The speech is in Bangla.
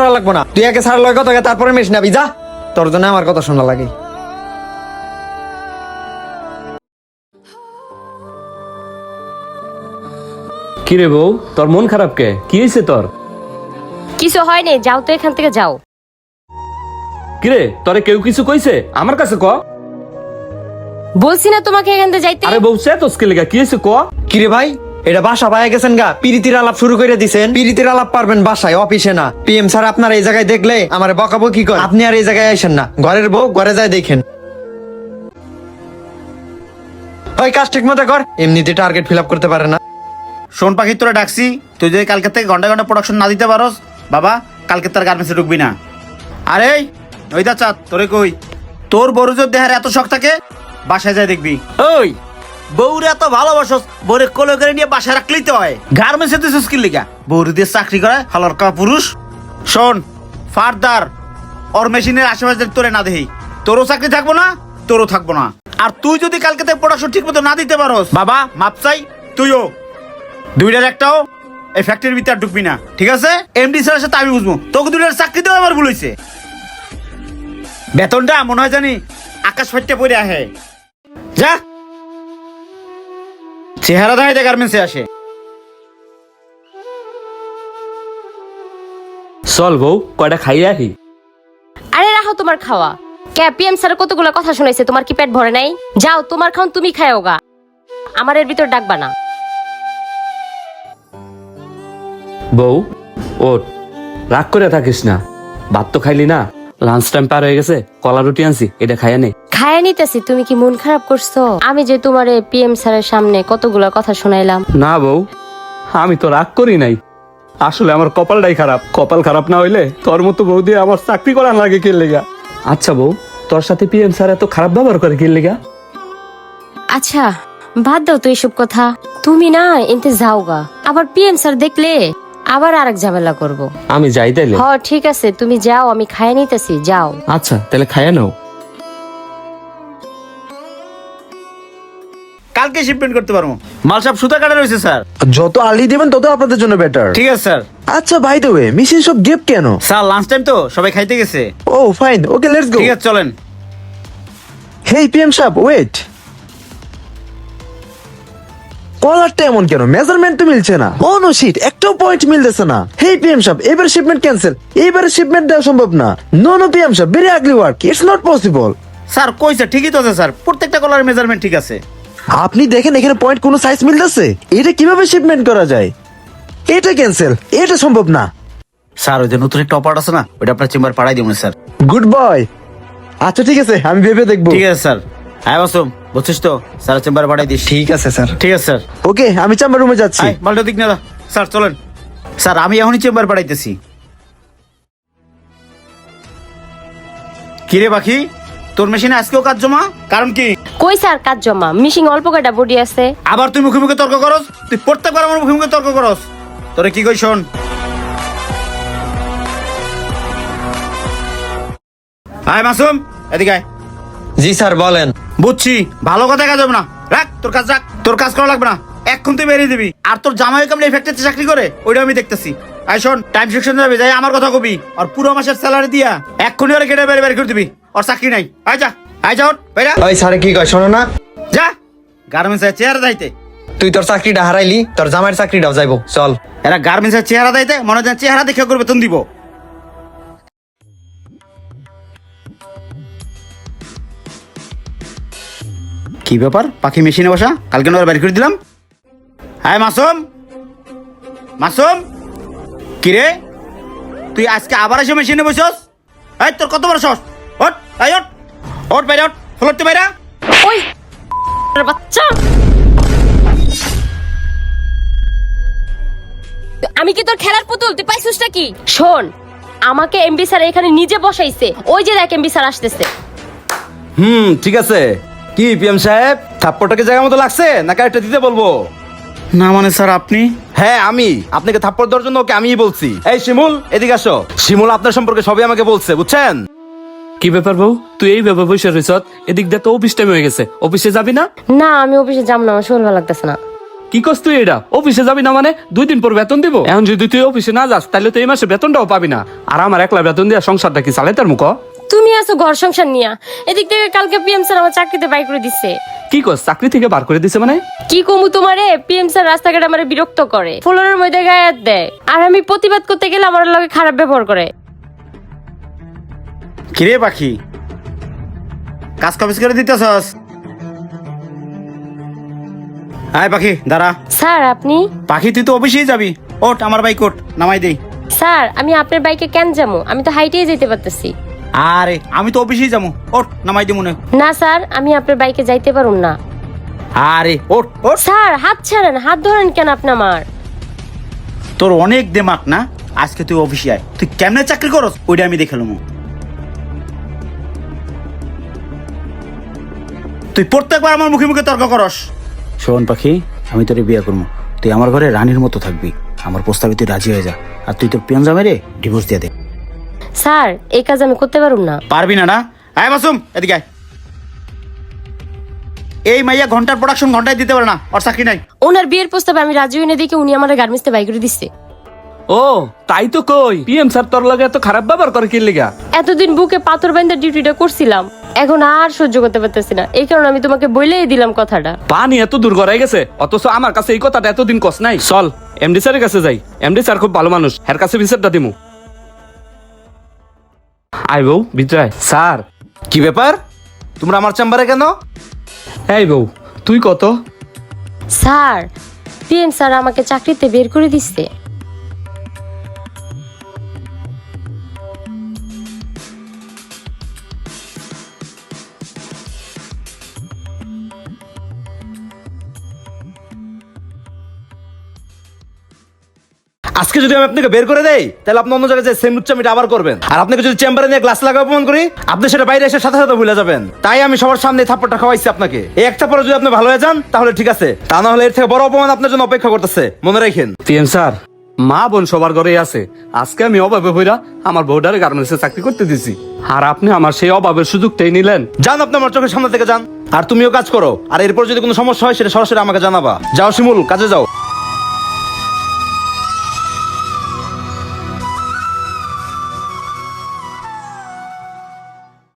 করা লাগবো না। তুই আগে ছাড় লয় কত তারপরে মেশ নাবি যা। তোর জন্য আমার কথা শোনা লাগে। কিরে বউ তোর মন খারাপ কে? কি হয়েছে তোর? কিছু হয়নি যাও তো এখান থেকে যাও। কিরে তোরে কেউ কিছু কইছে? আমার কাছে ক। বলছি না তোমাকে এখান থেকে যাইতে। আরে বউ সে তোসকে লেগা কি হয়েছে ক? কিরে ভাই? এটা বাসা পায়ে গেছেন গা পিরিতির আলাপ শুরু করে দিছেন। পিরিতির আলাপ পারবেন বাসায় অফিসে না। পিএম স্যার আপনার এই জায়গায় দেখলে আমার বকাবো কি করে। আপনি আর এই জায়গায় আসেন না। ঘরের বউ ঘরে যায় দেখেন। ওই কাজ ঠিক মতো কর। এমনিতে টার্গেট ফিল আপ করতে পারে না। শোন পাখি তোরা ডাকছি। তুই যদি কালকে থেকে ঘণ্টা ঘণ্টা প্রোডাকশন না দিতে পারোস বাবা কালকে তার গার্মেন্টসে ঢুকবি না। আরে ওই দা চাঁদ তোরে কই? তোর বড়জোর দেহার এত শখ থাকে বাসায় যায় দেখবি। ওই বউরে এত ভালোবাসস বউরে কোলে করে নিয়ে বাসায় রাখলেই তো হয়। গার্মেন্টসে তুই স্কিল লিগা? বউরে দিয়ে চাকরি করে হলর কা পুরুষ? শোন ফারদার ওর মেশিনের আশেপাশে তোরে না দেহি তোরও চাকরি থাকব না তোরও থাকব না। আর তুই যদি কালকে থেকে প্রোডাকশন ঠিক মতো না দিতে পারোস বাবা। মাপ চাই তুইও। দুইটার একটাও এই ফ্যাক্টরির ভিতরে ঢুকবি না ঠিক আছে? এমডি স্যারের সাথে আমি বুঝব তোকে দুইটার চাকরি দেওয়া আমার ভুল হয়েছে বেতনটা মনে হয় জানি আকাশ ফাইটে পড়ে আহে। যা। চেহারা দেখাইতে গার্মেন্টসে আসে। চল বউ কয়টা খাইয়ে আহি আরে রাখো তোমার খাওয়া। কে পিএম স্যার কতগুলো কথা শুনাইছে? তোমার কি পেট ভরে নাই? যাও তোমার খাওন তুমি খাও গা আমার এর ভিতর ডাকবা না। বউ ওঠ। রাগ করে থাকিস না। ভাত তো খাইলি না। লাঞ্চ টাইম পার হয়ে গেছে কলা রুটি আনছি এটা খাইয়া নে। নিতেছি তুমি কি মন খারাপ করছ? আমি যে তোমার পিএম স্যারের সামনে কতগুলো কথা শুনাইলাম। না বউ আমি তো রাগ করি নাই। আসলে আমার কপালটাই খারাপ। কপাল খারাপ না হইলে তোর মতো বউ দিয়ে আমার চাকরি করার লাগে কে লেগা? আচ্ছা বউ তোর সাথে পিএম স্যার এত খারাপ ব্যবহার করে কে লেগা? আচ্ছা বাদ দাও তো এইসব কথা। তুমি না এনতে যাও গা। আবার পিএম স্যার দেখলে আবার আরেক ঝামেলা করব। আমি যাই তাইলে। হ ঠিক আছে তুমি যাও আমি খাইয়া নিতেছি যাও। আচ্ছা তাহলে খাইয়া নাও। কালকে শিপমেন্ট করতে পারব। মাল সব সুতা কাটা রয়েছে স্যার। যত আর্লি দেবেন তত আপনাদের জন্য বেটার ঠিক আছে স্যার। আচ্ছা ভাই দ্য ওয়ে মেশিন সব গেপ কেন? স্যার লাঞ্চ টাইম তো সবাই খাইতে গেছে। ও ফাইন ওকে লেটস গো ঠিক আছে চলেন। হেই পিএম সাহেব ওয়েট কলারটা এমন কেন? মেজারমেন্ট তো মিলছে না। ও নো শিট একটাও পয়েন্ট মিলতেছে না। হেই পিএম সাহেব এবার শিপমেন্ট ক্যান্সেল এবারে শিপমেন্ট দেওয়া সম্ভব না। নো নো পিএম সাহেব very ugly work it's not possible sir কইছে ঠিকই তো আছে স্যার। প্রত্যেকটা কলার মেজারমেন্ট ঠিক আছে। আপনি দেখেন এখানে পয়েন্ট কোনো সাইজ মিলতেছে? এটা কীভাবে শিপমেন্ট করা যায়? এটা ক্যান্সেল এটা সম্ভব না। স্যার ওই যে নতুন একটা অপার আছে না ওটা আপনার চেম্বার পাঠাই দিব স্যার। গুড বয় আচ্ছা ঠিক আছে আমি ভেবে দেখব। ঠিক আছে স্যার। হ্যাঁ বাসুম বুঝছিস তো? স্যার চেম্বার পাঠাই দিস। ঠিক আছে স্যার। ঠিক আছে স্যার। ওকে আমি চাম্বার রুমে যাচ্ছি। আয় মালটা দিক না দা। স্যার চলেন। স্যার আমি এখনই চেম্বার পাঠাইতেছি। কিরে পাখি? তোর মেশিনে আজকেও কাজ জমা? কারণ কি? কই স্যার কাজ জমা? মিশিং অল্প কয়টা বডি আছে? আবার তুই মুখে মুখে তর্ক করস? তুই প্রত্যেকবার আমার মুখে মুখে তর্ক করস? তোরে কি কই শোন? আয় মাসুম এদিকে আয়। জি স্যার বলেন। বুঝছি ভালো কথা কাজ হবে না। রাখ তোর কাজ রাখ। তোর কাজ করা লাগবে না। এক্ষুন তুই বেরিয়ে দিবি। আর তোর জামাই কামলে এই ফ্যাক্টরিতে চাকরি করে? ওইটা আমি দেখতেছি। আই শোন টাইম সেকশন যাবে যাই আমার কথা কবি। আর পুরো মাসের স্যালারি দিয়া এক্ষুনি ওরা কেটে বের বের করে দিবি। ওর চাকরি নাই আয় যা আয় যা ওঠ, বেরা ওই স্যারে কি কয় শোনো না যা গার্মেন্টসের চেহারা যাইতে তুই তোর চাকরিটা হারাইলি তোর জামাইয়ের চাকরিটাও যাইবো চল এরা গার্মেন্টসের চেহারা দিতে মনে হয় চেহারা দেখে করবে বেতন দিব কি ব্যাপার পাখি মেশিনে বসা কালকে ওরা বের করে দিলাম। হ্যাঁ মাসুম। মাসুম। কিরে? তুই আজকে আবার এসে মেশিনে বসছস এই তোর কত বড় সস এই ওট ওট বাইরে ওট ফ্লোরতে বাইরা। ওই বাচ্চা। আমি কি তোর খেলার পুতুল? তুই পাইছিসটা কি শোন আমাকে এমবি স্যার এখানে নিজে বসাইছে। ওই যে দেখ এমবি স্যার আসতেছে। হুম ঠিক আছে। কি পিএম সাহেব? থাপ্পড়টাকে জায়গা মতো লাগছে? না কারেক্টটা দিতে বলব? না মানে স্যার আপনি? হ্যাঁ আমি। আপনাকে থাপ্পড় দেওয়ার জন্য ওকে আমিই বলছি। এই শিমুল এদিকে আসো। শিমুল আপনার সম্পর্কে সবই আমাকে বলছে বুঝছেন? কি ব্যাপার বউ? তুই এই ব্যাপার বসে রইছ এদিক দিয়ে তো অফিস টাইম হয়ে গেছে। অফিসে যাবি না? না আমি অফিসে যাব না আমার শরীর ভালো লাগতেছে না। কি করছ তুই এটা? অফিসে যাবি না মানে দুই দিন পর বেতন দিব? এখন যদি তুই অফিসে না যাস তাহলে তো এই মাসে বেতনটাও পাবি না। আর আমার একলা বেতন দিয়া সংসারটা কি চালাই তার মুখ তুমি আছো ঘর সংসার নিয়া। এদিক থেকে কালকে পিএম স্যার আমার চাকরিতে বাই করে দিছে। কি কর চাকরি থেকে বার করে দিছে মানে? কি কমু তোমারে? পিএম স্যার রাস্তাঘাটে আমার বিরক্ত করে। ফ্লোরের মধ্যে গায়ে দেয়। আর আমি প্রতিবাদ করতে গেলে আমার লগে খারাপ ব্যবহার করে। কিরে পাখি? কাজ কপিস করে দিতেছস? আয় পাখি দাঁড়া। স্যার আপনি? পাখি তুই তো অফিসেই যাবি। ওট আমার বাইক ওট নামাই দেই। স্যার আমি আপনার বাইকে কেন যাব? আমি তো হাইটেই যেতে পারতেছি। আরে আমি তো অফিসেই যাব। ওট নামাই দি মনে। না স্যার আমি আপনার বাইকে যাইতে পারুম না। আরে ওট ওট স্যার হাত ছাড়েন হাত ধরেন কেন আপনি আমার? তোর অনেক দেমাক না? আজকে তুই অফিসে আয়। তুই কেমনে চাকরি করস? ওইটা আমি দেখে লমু। তুই প্রত্যেকবার আমার মুখে মুখে তর্ক করস। শোন পাখি আমি তোরে বিয়ে করব। তুই আমার ঘরে রানীর মতো থাকবি। আমার প্রস্তাবে তুই রাজি হয়ে যা। আর তুই তোর পিয়ন জামাই রে ডিভোর্স দিয়ে দে। স্যার এই কাজ আমি করতে পারুম না। পারবি না না? আয় মাসুম এদিকে আয়। এই মাইয়া ঘণ্টার প্রোডাকশন ঘন্টায় দিতে পারে না ওর চাকরি নাই। ওনার বিয়ের প্রস্তাবে আমি রাজি হইনে দেখে উনি আমার গার্মেন্টসে বাই করে দিচ্ছে ও তাই তো কই। পিএম স্যার তোর লাগে এত খারাপ ব্যবহার করে কি লিগা? এতদিন বুকে পাথর বাইন্দার ডিউটিটা করছিলাম। এখন আর সহ্য করতে পারতেছি না। এই কারণে আমি তোমাকে বলেই দিলাম কথাটা। পানি এত দূর গড়াই গেছে অথচ আমার কাছে এই কথাটা এতদিন কস নাই। চল এমডি স্যারের কাছে যাই। এমডি স্যার খুব ভালো মানুষ। এর কাছে বিচারটা দিমু। আই বউ আয়। স্যার কি ব্যাপার? তোমরা আমার চেম্বারে কেন? এই বউ তুই কত? স্যার পিএম স্যার আমাকে চাকরিতে বের করে দিচ্ছে। আজকে যদি আমি আপনাকে বের করে দেই তাহলে আপনি অন্য জায়গায় যে সেম উচ্চামিটা আবার করবেন। আর আপনাকে যদি চেম্বারে নিয়ে গ্লাস লাগা অপমান করি আপনি সেটা বাইরে এসে সাথে সাথে ভুলে যাবেন। তাই আমি সবার সামনে থাপ্পড়টা খাওয়াইছি আপনাকে। এই একটা পরে যদি আপনি ভালো হয়ে যান তাহলে ঠিক আছে। তা না হলে এর থেকে বড় অপমান আপনার জন্য অপেক্ষা করতেছে। মনে রাখেন। পিএম স্যার মা বোন সবার ঘরেই আছে। আজকে আমি অভাবে হইরা আমার বউডারে গার্মেন্টসে চাকরি করতে দিছি। আর আপনি আমার সেই অভাবের সুযোগটাই নিলেন। যান আপনি আমার চোখের সামনে থেকে যান। আর তুমিও কাজ করো। আর এরপর যদি কোনো সমস্যা হয় সেটা সরাসরি আমাকে জানাবা। যাও শিমুল কাজে যাও।